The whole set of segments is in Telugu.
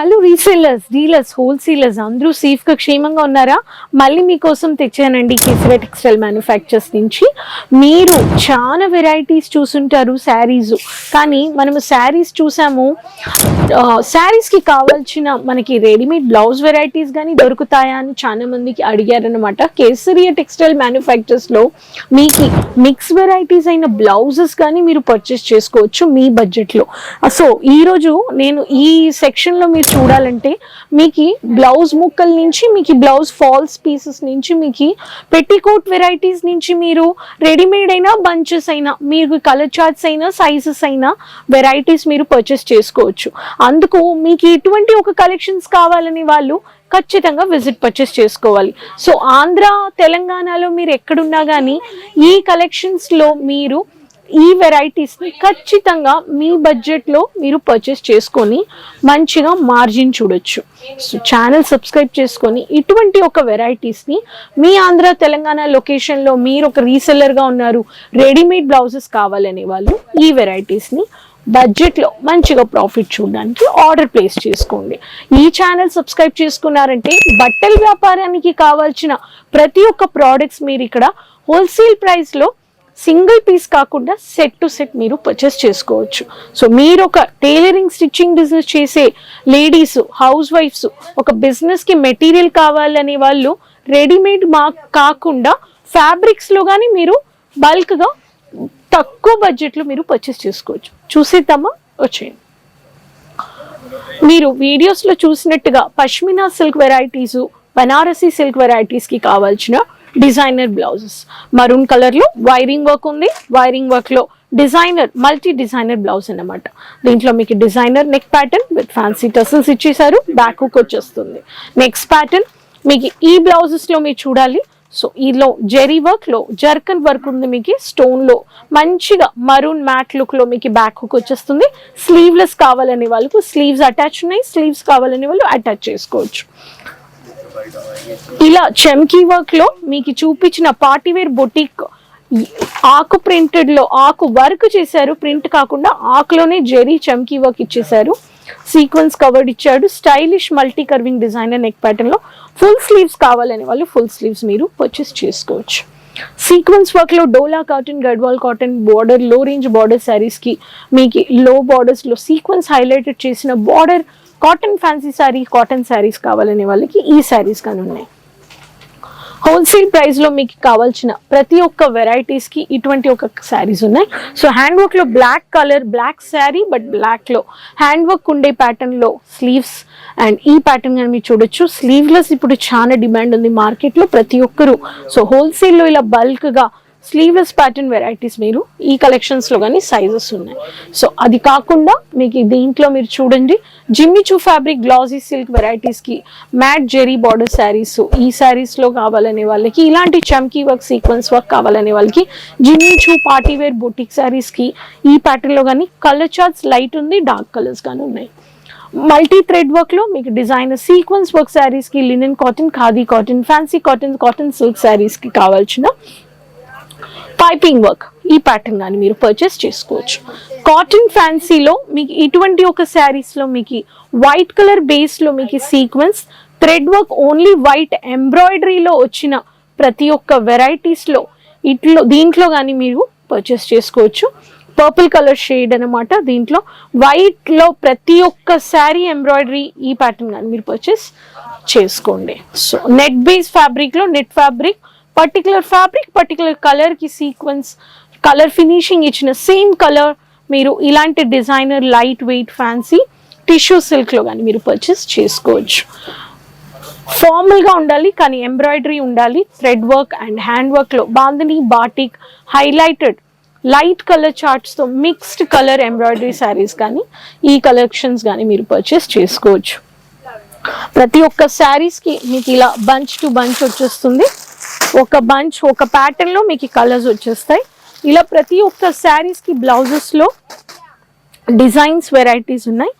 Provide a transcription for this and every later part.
హలో రీసేలర్స్ డీలర్స్ హోల్సేలర్స్ అందరూ సేఫ్గా క్షేమంగా ఉన్నారా? మళ్ళీ మీకోసం తెచ్చానండి కేసరి టెక్స్టైల్ మ్యానుఫ్యాక్చర్స్ నుంచి. మీరు చాలా వెరైటీస్ చూసుంటారు శారీస్. కానీ మనము శారీస్ చూసాము. శారీస్కి కావాల్సిన మనకి రెడీమేడ్ బ్లౌజ్ వెరైటీస్ కానీ దొరుకుతాయా అని చాలా మందికి అడిగారనమాట కేసరియా టెక్స్టైల్ మ్యానుఫ్యాక్చర్స్లో మీకు మిక్స్ వెరైటీస్ అయిన బ్లౌజెస్ కానీ మీరు పర్చేస్ చేసుకోవచ్చు మీ బడ్జెట్లో. సో ఈ రోజు నేను ఈ సెక్షన్లో మీరు చూడాలంటే మీకు బ్లౌజ్ ముక్కల నుంచి మీకు బ్లౌజ్ ఫాల్స్ పీసెస్ నుంచి మీకు పెట్టికోట్ వెరైటీస్ నుంచి మీరు రెడీమేడ్ అయినా బంచెస్ అయినా మీకు కలర్ చార్ట్స్ అయినా సైజెస్ అయినా వెరైటీస్ మీరు పర్చేస్ చేసుకోవచ్చు. అందుకు మీకు ఎటువంటి ఒక కలెక్షన్స్ కావాలని వాళ్ళు ఖచ్చితంగా విజిట్ పర్చేస్ చేసుకోవాలి. సో ఆంధ్ర తెలంగాణలో మీరు ఎక్కడున్నా కానీ ఈ కలెక్షన్స్లో మీరు ఈ వెరైటీస్ని ఖచ్చితంగా మీ బడ్జెట్లో మీరు పర్చేస్ చేసుకొని మంచిగా మార్జిన్ చూడొచ్చు. సో ఛానల్ సబ్స్క్రైబ్ చేసుకొని ఇటువంటి ఒక వెరైటీస్ని మీ ఆంధ్ర తెలంగాణ లొకేషన్లో మీరు ఒక రీసెల్లర్గా ఉన్నారు రెడీమేడ్ బ్లౌజెస్ కావాలనే వాళ్ళు ఈ వెరైటీస్ని బడ్జెట్లో మంచిగా ప్రాఫిట్ చూడడానికి ఆర్డర్ ప్లేస్ చేసుకోండి. ఈ ఛానల్ సబ్స్క్రైబ్ చేసుకున్నారంటే బట్టల వ్యాపారానికి కావాల్సిన ప్రతి ఒక్క ప్రోడక్ట్స్ మీరు ఇక్కడ హోల్సేల్ ప్రైస్లో సింగిల్ పీస్ కాకుండా సెట్ టు సెట్ మీరు పర్చేస్ చేసుకోవచ్చు. సో మీరు ఒక టైలరింగ్ స్టిచ్చింగ్ బిజినెస్ చేసే లేడీస్ హౌస్ వైఫ్స్ ఒక బిజినెస్కి మెటీరియల్ కావాలనే వాళ్ళు రెడీమేడ్ మా కాకుండా ఫ్యాబ్రిక్స్లో కానీ మీరు బల్క్గా తక్కువ బడ్జెట్లో మీరు పర్చేస్ చేసుకోవచ్చు. చూసేద్దామా? వచ్చేయండి. మీరు వీడియోస్లో చూసినట్టుగా pashmina silk varieties Banarasi silk వెరైటీస్కి కావాల్సిన డిజైనర్ బ్లౌజెస్. మరూన్ కలర్లో వైరింగ్ వర్క్ ఉంది. వైరింగ్ వర్క్లో డిజైనర్ మల్టీ డిజైనర్ బ్లౌజ్ అన్నమాట. దీంట్లో మీకు designer neck pattern with fancy tassels ఇచ్చేసారు బ్యాక్ హుక్ వచ్చేస్తుంది. నెక్స్ట్ ప్యాటర్న్ మీకు ఈ బ్లౌజెస్లో మీరు చూడాలి. సో ఈలో జెరీ వర్క్లో జర్కన్ వర్క్ ఉంది మీకు స్టోన్లో. మంచిగా మరూన్ మ్యాట్ లుక్లో మీకు బ్యాక్ హుక్ వచ్చేస్తుంది. స్లీవ్లెస్ కావాలనే వాళ్ళకు స్లీవ్స్ అటాచ్ ఉన్నాయి. స్లీవ్స్ కావాలనే వాళ్ళు అటాచ్ చేసుకోవచ్చు. ఇలా చమ్కీ వర్క్లో మీకు చూపించిన పార్టీవేర్ బొటిక్ ఆకు ప్రింటెడ్లో ఆకు వర్క్ చేశారు. ప్రింట్ కాకుండా ఆకులోనే జెరీ చమ్కీ వర్క్ ఇచ్చేసారు సీక్వెన్స్ కవర్డ్ ఇచ్చాడు. Stylish multi curving designer neck ప్యాటర్న్లో ఫుల్ స్లీవ్స్ కావాలని వాళ్ళు ఫుల్ స్లీవ్స్ మీరు పర్చేస్ చేసుకోవచ్చు. సీక్వెన్స్ వర్క్లో డోలా కాటన్ గడ్వాల్ కాటన్ బార్డర్లో రేంజ్ బార్డర్ శారీస్కి మీకు లో బార్డర్స్లో సీక్వెన్స్ హైలైటెడ్ చేసిన border cotton fancy sari cotton saris కావాలనే వాళ్ళకి ఈ శారీస్ కానీ ఉన్నాయి. హోల్సేల్ ప్రైస్లో మీకు కావాల్సిన ప్రతి ఒక్క వెరైటీస్కి ఇటువంటి ఒక శారీస్ ఉన్నాయి. సో హ్యాండ్ వర్క్లో black colour black sari but బ్లాక్లో. హ్యాండ్ వర్క్ ఉండే ప్యాటర్న్లో స్లీవ్స్ అండ్ ఈ ప్యాటర్న్ కానీ మీరు చూడొచ్చు. స్లీవ్లెస్ ఇప్పుడు చాలా డిమాండ్ ఉంది మార్కెట్లో ప్రతి ఒక్కరూ. సో హోల్సేల్లో ఇలా బల్క్గా స్లీవ్లెస్ ప్యాటర్న్ వెరైటీస్ మీరు ఈ కలెక్షన్స్లో కానీ సైజెస్ ఉన్నాయి. సో అది కాకుండా మీకు దీంట్లో మీరు చూడండి జిమ్మిచూ ఫ్యాబ్రిక్ గ్లాజీ సిల్క్ వెరైటీస్కి మ్యాట్ జెరీ బార్డర్ శారీస్ ఈ శారీస్లో కావాలనే వాళ్ళకి ఇలాంటి చమ్కీ వర్క్ సీక్వెన్స్ వర్క్ కావాలనే వాళ్ళకి జిమ్మిచూ పార్టీ పార్టీవేర్ బొటిక్ శారీస్కి ఈ ప్యాటర్న్లో కానీ కలర్ చార్ట్స్ లైట్ ఉంది డార్క్ కలర్స్ కానీ ఉన్నాయి. మల్టీ థ్రెడ్ వర్క్లో మీకు డిజైనర్ సీక్వెన్స్ వర్క్ శారీస్కి linen cotton khadi cotton fancy cotton cotton silk శారీస్కి కావాల్సిన పైపింగ్ వర్క్ ఈ ప్యాటర్న్ కానీ మీరు పర్చేస్ చేసుకోవచ్చు. కాటన్ ఫ్యాన్సీలో మీకు ఇటువంటి ఒక శారీస్లో మీకు వైట్ కలర్ బేస్లో మీకు sequence thread work only white ఎంబ్రాయిడరీలో వచ్చిన ప్రతి ఒక్క వెరైటీస్లో ఇట్లో దీంట్లో కానీ మీరు పర్చేస్ చేసుకోవచ్చు. పర్పుల్ కలర్ షేడ్ అనమాట దీంట్లో. వైట్లో ప్రతి ఒక్క శారీ ఎంబ్రాయిడరీ ఈ ప్యాటర్న్ కానీ మీరు పర్చేస్ చేసుకోండి. సో నెట్ బేస్ ఫ్యాబ్రిక్లో net fabric particular fabric particular కలర్కి సీక్వెన్స్ కలర్ ఫినిషింగ్ ఇచ్చిన సేమ్ కలర్ మీరు ఇలాంటి designer light weight fancy tissue సిల్క్లో కానీ మీరు పర్చేస్ చేసుకోవచ్చు. ఫార్మల్గా ఉండాలి కానీ ఎంబ్రాయిడరీ ఉండాలి థ్రెడ్ వర్క్ అండ్ హ్యాండ్ వర్క్లో bandhani batik highlighted light colour చార్ట్స్తో mixed colour embroidery saris కానీ ఈ కలెక్షన్స్ కానీ మీరు పర్చేస్ చేసుకోవచ్చు. ప్రతి ఒక్క శారీస్కి మీకు ఇలా బంచ్ టు బంచ్ వచ్చేస్తుంది. ఒక బంచ్ ఒక ప్యాటర్న్లో మీకు కలర్స్ వచ్చేస్తాయి. ఇలా ప్రతి ఒక్క శారీస్కి బ్లౌజెస్లో డిజైన్స్ వెరైటీస్ ఉన్నాయి.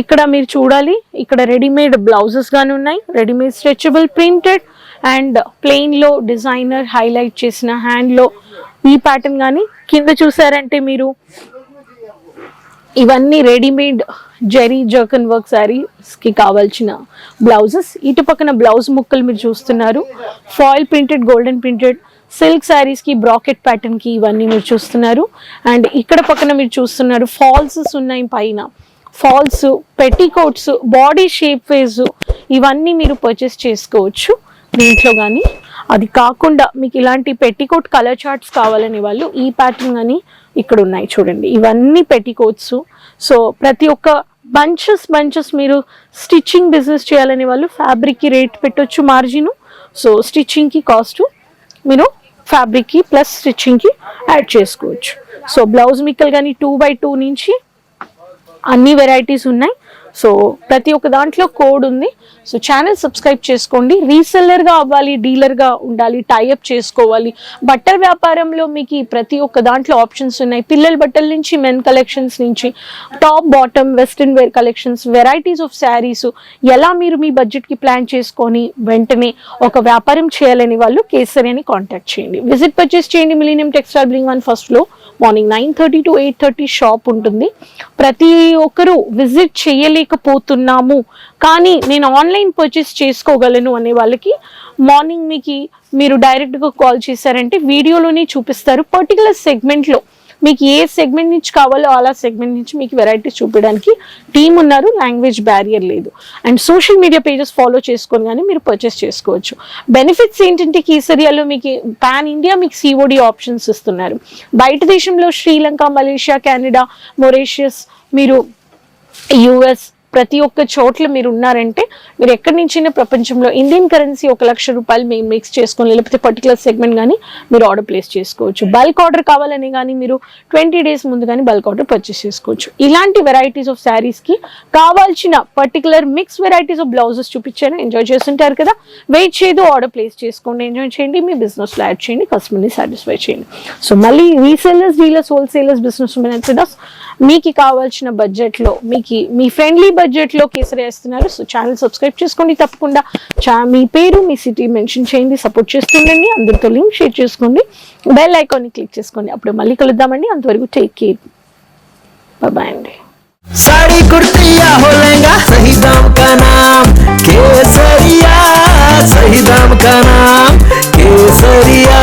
ఇక్కడ మీరు చూడాలి ఇక్కడ రెడీమేడ్ బ్లౌజెస్ కానీ ఉన్నాయి. రెడీమేడ్ స్ట్రెచబుల్ ప్రింటెడ్ అండ్ ప్లెయిన్లో డిజైనర్ హైలైట్ చేసిన హ్యాండ్లో ఈ ప్యాటర్న్ కానీ కింద చూసారంటే మీరు ఇవన్నీ రెడీమేడ్ జెరీ జర్కన్ వర్క్ శారీస్కి కావాల్సిన బ్లౌజెస్ ఇటు పక్కన బ్లౌజ్ ముక్కలు మీరు చూస్తున్నారు. Foil printed golden printed silk శారీస్కి బ్రాకెట్ ప్యాటర్న్కి ఇవన్నీ మీరు చూస్తున్నారు. అండ్ ఇక్కడ పక్కన మీరు చూస్తున్నారు ఫాల్సెస్ ఉన్నాయి పైన. ఫాల్స్ పెట్టికోట్స్ బాడీ షేప్ వేస్ ఇవన్నీ మీరు పర్చేస్ చేసుకోవచ్చు. దీంట్లో కానీ అది కాకుండా మీకు ఇలాంటి పెట్టికోట్ కలర్ చార్ట్స్ కావాలనే వాళ్ళు ఈ ప్యాటర్న్ కానీ ఇక్కడ ఉన్నాయి చూడండి. ఇవన్నీ పెట్టికోట్స్ సో ప్రతి ఒక్క బంచెస్ బంచెస్ మీరు స్టిచ్చింగ్ బిజినెస్ చేయాలనే వాళ్ళు ఫ్యాబ్రిక్కి రేట్ పెట్టొచ్చు మార్జిన్ సో స్టిచ్చింగ్కి కాస్ట్ మీరు ఫ్యాబ్రిక్కి ప్లస్ స్టిచ్చింగ్కి యాడ్ చేసుకోవచ్చు. సో బ్లౌజ్ మిక్కలు కానీ టూ బై టూ నుంచి అన్ని వెరైటీస్ ఉన్నాయి. సో ప్రతి ఒక్క దాంట్లో కోడ్ ఉంది. సో ఛానల్ సబ్స్క్రైబ్ చేసుకోండి. రీసెల్లర్గా అవ్వాలి డీలర్గా ఉండాలి టైఅప్ చేసుకోవాలి. బట్టల వ్యాపారంలో మీకు ప్రతి ఒక్క దాంట్లో ఆప్షన్స్ ఉన్నాయి. పిల్లల బట్టల నుంచి మెన్ కలెక్షన్స్ నుంచి top bottom western wear collections varieties of saris ఎలా మీరు మీ బడ్జెట్కి ప్లాన్ చేసుకొని వెంటనే ఒక వ్యాపారం చేయాలని వాళ్ళు కేసరి అని కాంటాక్ట్ చేయండి. విజిట్ పర్చేస్ చేయండి మిలీనియం టెక్స్టైల్ బ్లింగ్ వన్ ఫస్ట్లో morning nine thirty to eight thirty shop ఉంటుంది. ప్రతి ఒక్కరూ విజిట్ చేయలేకపోతున్నాము. కానీ నేను ఆన్లైన్ పర్చేస్ చేసుకోగలను అనే వాళ్ళకి మార్నింగ్ మీకు మీరు డైరెక్ట్గా కాల్ చేశారంటే వీడియోలోనే చూపిస్తారు. పర్టికులర్ సెగ్మెంట్లో మీకు ఏ సెగ్మెంట్ నుంచి కావాలో అలా సెగ్మెంట్ నుంచి మీకు వెరైటీస్ చూపించడానికి టీమ్ ఉన్నారు లాంగ్వేజ్ బ్యారియర్ లేదు. And social media pages follow చేసుకొని కానీ మీరు పర్చేస్ చేసుకోవచ్చు. బెనిఫిట్స్ ఏంటంటే కీసరియాలో మీకు పాన్ ఇండియా మీకు సిఓడి ఆప్షన్స్ ఇస్తున్నారు. బయట దేశంలో శ్రీలంక మలేషియా కెనడా మొరేషియస్ మీరు యుఎస్ ప్రతి ఒక్క చోట్ల మీరు ఉన్నారంటే మీరు ఎక్కడి నుంచైనా ప్రపంచంలో ఇండియన్ కరెన్సీ ఒక లక్ష రూపాయలు మీరు మిక్స్ చేసుకొని లేకపోతే పర్టికులర్ సెగ్మెంట్ కానీ మీరు ఆర్డర్ ప్లేస్ చేసుకోవచ్చు. బల్క్ ఆర్డర్ కావాలని కానీ మీరు ట్వంటీ డేస్ ముందు కానీ బల్క్ ఆర్డర్ పర్చేస్ చేసుకోవచ్చు. ఇలాంటి వెరైటీస్ ఆఫ్ శారీస్కి కావాల్సిన particular mix varieties of blouses చూపించాను. ఎంజాయ్ చేస్తుంటారు కదా? వెయిట్ చేయదు ఆర్డర్ ప్లేస్ చేసుకోండి. ఎంజాయ్ చేయండి మీ బిజినెస్లో యాడ్ చేయండి కస్టమర్ని సాటిస్ఫై చేయండి. సో మళ్ళీ resellers dealers wholesalers business mens మీకు కావాల్సిన బడ్జెట్లో మీకు మీ ఫ్రెండ్లీ బడ్జెట్లో కేసరి వేస్తున్నారు. సో ఛానల్ సబ్స్క్రైబ్ చేసుకోండి తప్పకుండా. మీ పేరు మీ సిటీ మెన్షన్ చేయండి సపోర్ట్ చేస్తుండండి. అందరితో లింక్ షేర్ చేసుకోండి. బెల్ ఐకాన్ని క్లిక్ చేసుకోండి. అప్పుడు మళ్ళీ కలుద్దామండి. అంతవరకు టేక్ కేర్ బాయ్ అండి. साड़ी कुर्तिया हो लहंगा सही दाम का नाम केसरिया सही दाम का नाम केसरिया।